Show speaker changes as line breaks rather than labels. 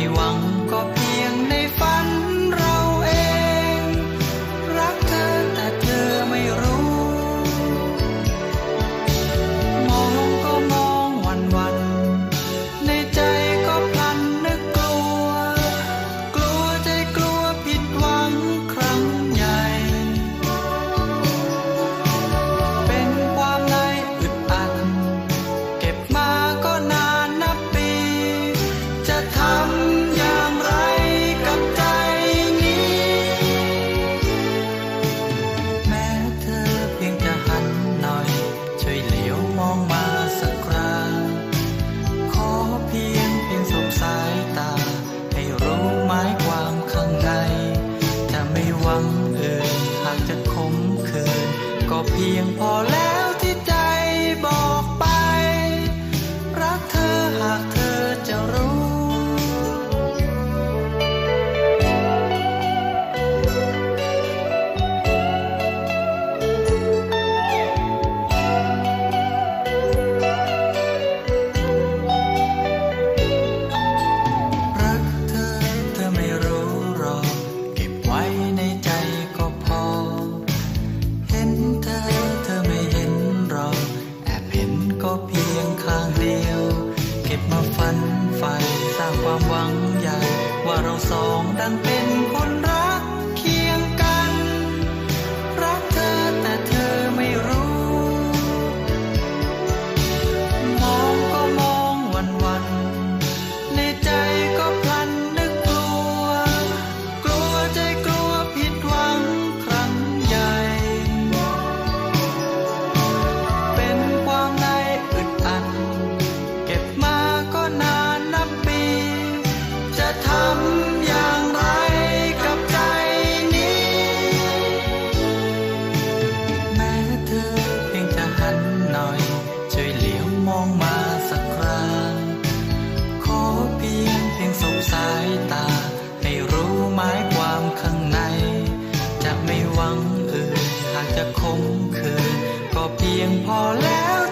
遗忘 เพียงพอแล้ว สองดังเป็นคนรักเคียงกัน รักเธอแต่เธอไม่รู้ มองก็มองวันวันในใจก็พลันนึกกลัว กลัวใจกลัวผิดหวังครั้งใหญ่ เป็นความในอึดอัด เก็บมาก็นานนับปี จะทำ จะคมคืนก็เพียงพอแล้ว